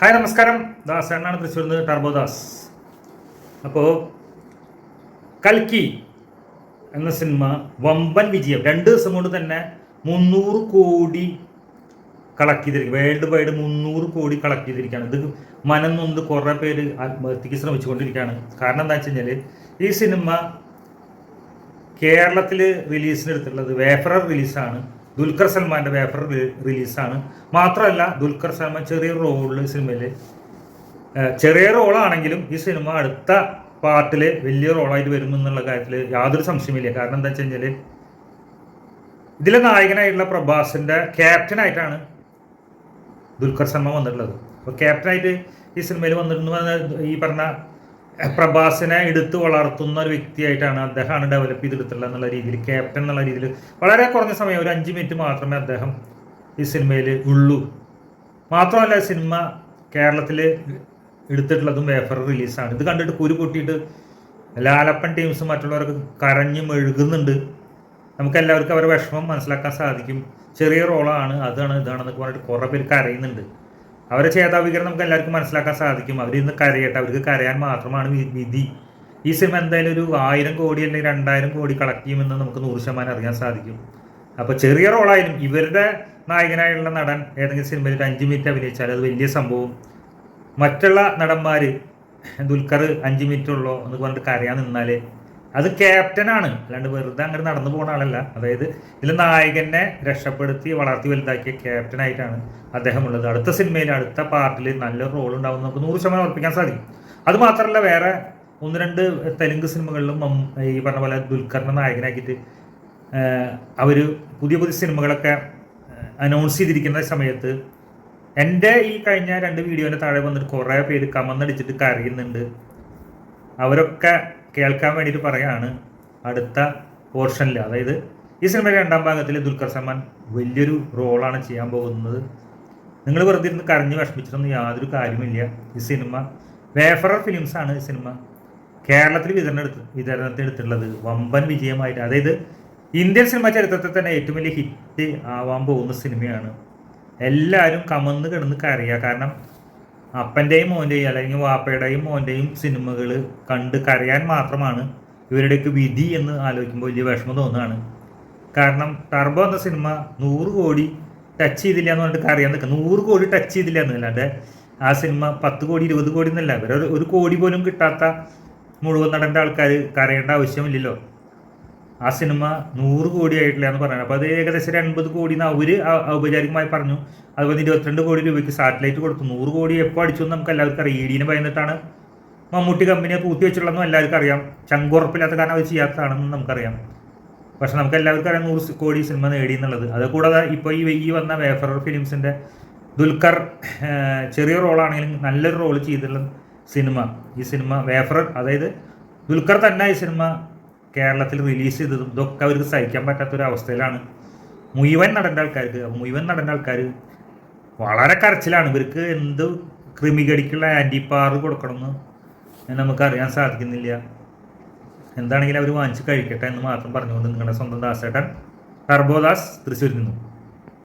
Hi നമസ്കാരം. ദാസ് എന്നാണ് തൃശ്ശൂർ നിന്ന് ടർബോദാസ് അപ്പോൾ കൽക്കി എന്ന സിനിമ വമ്പൻ വിജയം. രണ്ട് ദിവസം കൊണ്ട് തന്നെ മുന്നൂറ് കോടി കളക്ട് ചെയ്തിരിക്കും. വേൾഡ് വൈഡ് മുന്നൂറ് കോടി കളക്ട് ചെയ്തിരിക്കുകയാണ്. ഇത് മനം നൊന്ന് കുറേ പേര് ആത്മഹത്യക്ക് ശ്രമിച്ചുകൊണ്ടിരിക്കുകയാണ്. കാരണം എന്താ വെച്ച് കഴിഞ്ഞാൽ ഈ സിനിമ കേരളത്തിൽ റിലീസിന് എടുത്തിട്ടുള്ളത് വേഫറർ റിലീസാണ് ദുൽഖർ സൽമാന്റെ വേഫർ റിലീസാണ് മാത്രമല്ല ദുൽഖർ സൽമാൻ ചെറിയ റോളിൽ സിനിമയിൽ ചെറിയ റോളാണെങ്കിലും ഈ സിനിമ അടുത്ത പാർട്ടിൽ വലിയ റോളായിട്ട് വരും എന്നുള്ള കാര്യത്തിൽ യാതൊരു സംശയമില്ല കാരണം എന്താ വെച്ച് ഇതിലെ നായകനായിട്ടുള്ള പ്രഭാസിന്റെ ക്യാപ്റ്റനായിട്ടാണ് ദുൽഖർ സൽമാൻ വന്നിട്ടുള്ളത്. അപ്പോൾ ക്യാപ്റ്റനായിട്ട് ഈ സിനിമയിൽ വന്നിട്ടുണ്ട് ഈ പറഞ്ഞ പ്രഭാസിനെ എടുത്ത് വളർത്തുന്ന ഒരു വ്യക്തിയായിട്ടാണ് അദ്ദേഹമാണ് ഡെവലപ്പ് ചെയ്തെടുത്തുള്ളത് എന്നുള്ള രീതിയിൽ ക്യാപ്റ്റൻ എന്നുള്ള രീതിയിൽ വളരെ കുറഞ്ഞ സമയം ഒരു അഞ്ച് മിനിറ്റ് മാത്രമേ അദ്ദേഹം ഈ സിനിമയിൽ ഉള്ളൂ. മാത്രമല്ല സിനിമ കേരളത്തിൽ എടുത്തിട്ടുള്ളതും വേഫർ റിലീസാണ് ഇത് കണ്ടിട്ട് കുരു പൊട്ടിയിട്ട് ലാലപ്പൻ ടീംസ് മറ്റുള്ളവർക്ക് കരഞ്ഞു മെഴുകുന്നുണ്ട്. നമുക്ക് എല്ലാവർക്കും അവരുടെ വിഷമം മനസ്സിലാക്കാൻ സാധിക്കും. ചെറിയ റോളാണ് അതാണ് ഇതാണെന്നൊക്കെ പറഞ്ഞിട്ട് കുറേ പേർ കരയുന്നുണ്ട്. അവരെ ചേതാവികരണം നമുക്ക് എല്ലാവർക്കും മനസ്സിലാക്കാൻ സാധിക്കും. അവർ ഇന്ന് കരയട്ടെ. അവർക്ക് കരയാൻ മാത്രമാണ് വിധി. ഈ സിനിമ എന്തായാലും ഒരു ആയിരം കോടി അല്ലെങ്കിൽ രണ്ടായിരം കോടി കളക്ട് ചെയ്യുമെന്ന് നമുക്ക് നൂറ് ശതമാനം അറിയാൻ സാധിക്കും. അപ്പോൾ ചെറിയ റോളായാലും ഇവരുടെ നായകനായുള്ള നടൻ ഏതെങ്കിലും സിനിമയിൽ ഒരു അഞ്ച് മിനിറ്റ് അഭിനയിച്ചാൽ അത് വലിയ സംഭവം. മറ്റുള്ള നടന്മാർ ദുൽഖർ അഞ്ച് മിനിറ്റ് ഉള്ളോ എന്ന് പറഞ്ഞിട്ട് കരയാൻ നിന്നാൽ അത് ക്യാപ്റ്റനാണ് അല്ലാണ്ട് വെറുതെ അങ്ങനെ നടന്നു പോകുന്ന ആളല്ല. അതായത് ഇതിൽ നായകനെ രക്ഷപ്പെടുത്തി വളർത്തി വലുതാക്കിയ ക്യാപ്റ്റനായിട്ടാണ് അദ്ദേഹം ഉള്ളത് അടുത്ത സിനിമയിൽ അടുത്ത പാർട്ടിൽ നല്ലൊരു റോൾ ഉണ്ടാവും നമുക്ക് നൂറ് ശതമാനം ഉറപ്പിക്കാൻ സാധിക്കും. അത് മാത്രമല്ല വേറെ ഒന്ന് രണ്ട് തെലുങ്ക് സിനിമകളിലും ഈ പറഞ്ഞ പോലെ ദുൽഖറിനെ നായകനാക്കിയിട്ട് അവർ പുതിയ പുതിയ സിനിമകളൊക്കെ അനൗൺസ് ചെയ്തിരിക്കുന്ന സമയത്ത് എന്റെ ഈ കഴിഞ്ഞ രണ്ട് വീഡിയോന്റെ താഴെ വന്നിട്ട് കുറേ പേര് കമന്നടിച്ചിട്ട് കരയുന്നുണ്ട്. അവരൊക്കെ കേൾക്കാൻ വേണ്ടിയിട്ട് പറയാണ് അടുത്ത പോർഷനിൽ അതായത് ഈ സിനിമയുടെ രണ്ടാം ഭാഗത്തിൽ ദുൽഖർ സൽമാൻ വലിയൊരു റോളാണ് ചെയ്യാൻ പോകുന്നത്. നിങ്ങൾ വെറുതെ ഇരുന്ന് കരഞ്ഞ് വിഷമിച്ചിട്ടൊന്നും യാതൊരു കാര്യമില്ല ഈ സിനിമ വേഫറർ ഫിലിംസ് ആണ് ഈ സിനിമ. കേരളത്തിൽ വിതരണം എടുത്ത് വിതരണത്തിൽ വമ്പൻ വിജയമായിട്ട്. അതായത് ഇന്ത്യൻ സിനിമ ചരിത്രത്തിൽ തന്നെ ഏറ്റവും വലിയ ഹിറ്റ് ആവാൻ പോകുന്ന സിനിമയാണ്. എല്ലാവരും കമന്ന് കിടന്ന് കരയുക കാരണം അപ്പന്റെയും മോന്റെയും അല്ലെങ്കിൽ വാപ്പയുടെയും മോന്റെയും സിനിമകൾ കണ്ട് കരയാൻ മാത്രമാണ് ഇവരുടെയൊക്കെ വിധി എന്ന് ആലോചിക്കുമ്പോൾ വലിയ വിഷമം തോന്നുകയാണ്. കാരണം ടർബോ എന്ന സിനിമ നൂറ് കോടി ടച്ച് ചെയ്തില്ല എന്ന് പറഞ്ഞിട്ട് കരയാൻ നിൽക്കുക. നൂറ് കോടി ടച്ച് ചെയ്തില്ല എന്നല്ലാണ്ട് ആ സിനിമ പത്ത് കോടി ഇരുപത് കോടി എന്നല്ല. ഒരു കോടി പോലും കിട്ടാത്ത മുഴുവൻ നടന്റെ ആൾക്കാർ കരയേണ്ട ആവശ്യമില്ലല്ലോ. ആ സിനിമ നൂറ് കോടി ആയിട്ടില്ല എന്ന് പറയുന്നത് അപ്പോൾ അത് ഏകദേശം ഒരു എൺപത് കോടി എന്ന് അവർ ഔപചാരികമായി പറഞ്ഞു. അതുപോലെ ഇരുപത്തിരണ്ട് കോടി രൂപയ്ക്ക് സാറ്റലൈറ്റ് കൊടുത്തു. നൂറ് കോടി എപ്പോൾ അടിച്ചു എന്ന് നമുക്ക് എല്ലാവർക്കും അറിയാം. ഇ ഭയന്നിട്ടാണ്. മമ്മൂട്ടി കമ്പനിയെ പൂത്തി വെച്ചിട്ടുള്ളതെന്നും എല്ലാവർക്കും അറിയാം. ചങ്കുറപ്പില്ലാത്ത കാരണം അവർ ചെയ്യാത്തതാണെന്നും നമുക്കറിയാം. പക്ഷേ നമുക്ക് എല്ലാവർക്കും അറിയാം നൂറ് കോടി സിനിമ നേടി എന്നുള്ളത്. അത് കൂടാതെ ഇപ്പോൾ ഈ ഈ വന്ന വേഫറർ ഫിലിംസിന്റെ ദുൽഖർ ചെറിയ റോളാണെങ്കിലും നല്ലൊരു റോൾ ചെയ്തിട്ടുള്ള സിനിമ. ഈ സിനിമ വേഫറർ അതായത് ദുൽഖർ തന്നെ ഈ സിനിമ കേരളത്തിൽ റിലീസ് ചെയ്തതും ഇതൊക്കെ അവർക്ക് സഹിക്കാൻ പറ്റാത്തൊരു അവസ്ഥയിലാണ്. മുഴുവൻ നടന്റെ ആൾക്കാർക്ക് മുഴുവൻ നടന്റെ ആൾക്കാർ വളരെ കരച്ചിലാണ്. ഇവർക്ക് എന്ത് ക്രിമികടിക്കുള്ള ആന്റിപ്പാർ കൊടുക്കണമെന്ന് നമുക്കറിയാൻ സാധിക്കുന്നില്ല. എന്താണെങ്കിലും അവർ വാങ്ങിച്ച് കഴിക്കട്ടെ എന്ന് മാത്രം പറഞ്ഞുകൊണ്ട് നിങ്ങളുടെ സ്വന്തം ദാസേട്ടൻ ടർബോദാസ് തൃശ്ശൂരിൽ നിന്നും.